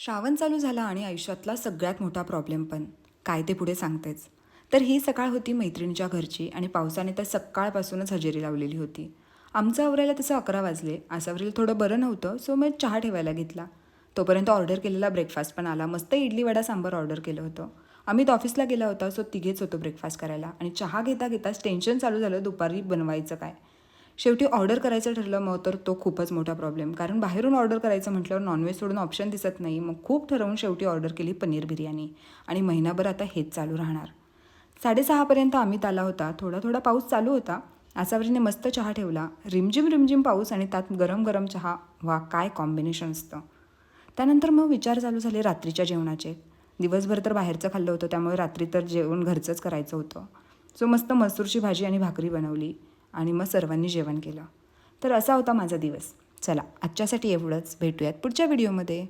श्रावण चालू झाला आणि आयुष्यातला सगळ्यात मोठा प्रॉब्लेम पण काय ते पुढे सांगतेच. तर ही सकाळ होती मैत्रिणीच्या घरची आणि पावसाने तर सकाळपासूनच हजेरी लावलेली होती. आमचं आवरायला तसं अकरा वाजले. आसावरील थोडं बरं नव्हतं सो मी चहा ठेवायला घेतला. तोपर्यंत ऑर्डर केलेला ब्रेकफास्ट पण आला. मस्त इडली वडा सांबार ऑर्डर केलं होतं. अमित ऑफिसला गेला होता सो तिघेच होतो ब्रेकफास्ट करायला. आणि चहा घेता घेताच टेन्शन चालू झालं दुपारी बनवायचं काय. शेवटी ऑर्डर करायचं ठरलं मग तर तो खूपच मोठा प्रॉब्लेम कारण बाहेरून ऑर्डर करायचं म्हटल्यावर नॉनव्हेज सोडून ऑप्शन दिसत नाही. मग खूप ठरवून शेवटी ऑर्डर केली पनीर बिर्याणी. आणि महिनाभर आता हेच चालू राहणार. साडेसहापर्यंत आम्ही आला होता. थोडा थोडा पाऊस चालू होता. आसावरीने मस्त चहा ठेवला. रिमझिम रिमझिम पाऊस आणि त्यात गरम गरम चहा. वा काय कॉम्बिनेशन असतं. त्यानंतर मग विचार चालू झाले रात्रीच्या जेवणाचे. दिवसभर तर बाहेरचं खाल्लं होतं. त्यामुळे रात्री तर जेवण घरचंच करायचं होतं. सो मस्त मसूरची भाजी आणि भाकरी बनवली. आणि मग सर्वांनी जेवण केलं. तर असा होता माझा दिवस. चला आजच्यासाठी एवढंच. भेटूयात पुढच्या व्हिडिओमध्ये.